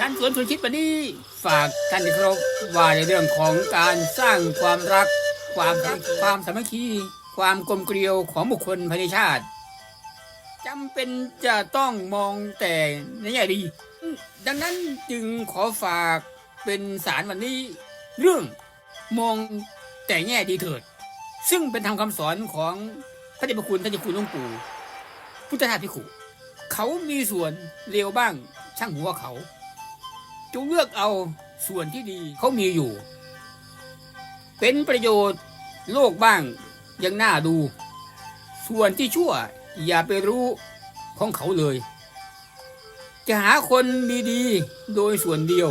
การสวนชวนคิดวันนี้ฝากท่านที่เคารพว่าในเรื่องของการสร้างความรัก ความความสามัคคี ความกลมเกลียวของบุคคลภายในชาติจำเป็นจะต้องมองแต่ในแง่ดี ดังนั้นจึงขอฝากเป็นสารวันนี้ เรื่องมองแต่แง่ดีเถิด ซึ่งเป็นธรรมคำสอนของพระเดชพระคุณท่านเจ้าคุณหลวงปู่พุทธทาสพิขุเขามีส่วนเลวบ้างช่างหัวเขา จงเลือกเอาส่วนที่ดีเขามีอยู่ เป็นประโยชน์โลกบ้างยังน่าดู ส่วนที่ชั่วอย่าไปรู้ของเขาเลย จะหาคนดีๆโดยส่วนเดียว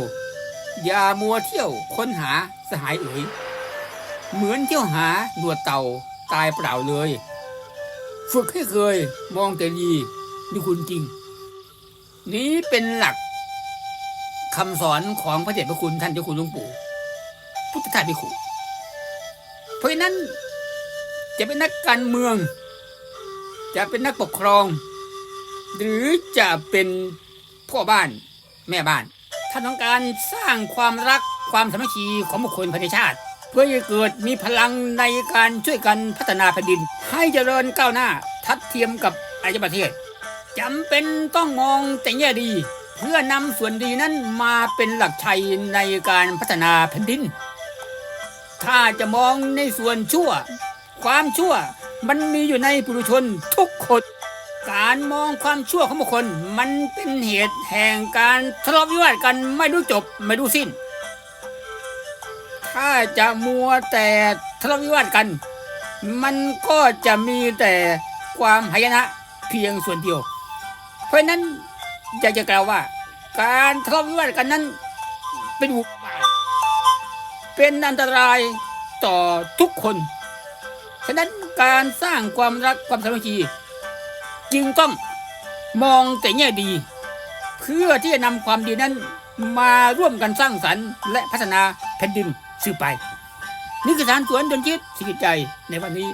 อย่ามัวเที่ยวค้นหาสหายเอ๋ยเหมือนเที่ยวหาหนวดเต่าตายเปล่าเลย ฝึกให้เคยมองแต่ดีนี่คุณจริง นี้เป็นหลัก คำสอนของพระเดชพระคุณท่านเจ้าคุณหลวงปู่พุทธทาสพิขุเพราะฉะนั้นจะเป็นนักการเมือง จะเป็นนักปกครอง หรือจะเป็นพ่อบ้านแม่บ้านท่านต้องการสร้างความรักความสามัคคีของบุคคลภายในชาติ เพื่อให้เกิดมีพลังในการช่วยกันพัฒนาแผ่นดิน ให้เจริญก้าวหน้าทัดเทียมกับอารยประเทศจำเป็นต้องมองแต่แง่ดี เพื่อนำส่วนดีนั้นมาเป็นหลักชัยในการพัฒนาแผ่นดิน ถ้าจะมองในส่วนชั่ว ความชั่วมันมีอยู่ในปุถุชนทุกคน การมองความชั่วของบุคคลมันเป็นเหตุแห่งการทะเลาะวิวาทกันไม่รู้จบไม่รู้สิ้น ถ้าจะมัวแต่ทะเลาะวิวาทกัน มันก็จะมีแต่ความหายนะเพียงส่วนเดียว เพราะฉะนั้น อยากจะกล่าวว่า การทะเลาะวิวาทกันนั้น เป็นอุบาทเป็นอันตรายต่อทุกคน ฉะนั้นการสร้างความรักความสามัคคีจึงต้องมองแต่แง่ดี เพื่อที่จะนำความดีนั้นมาร่วมกันสร้างสรรค์ และพัฒนาแผ่นดินสืบไป นี่คือสารสวนจนคิดสิกิจใจในวันนี้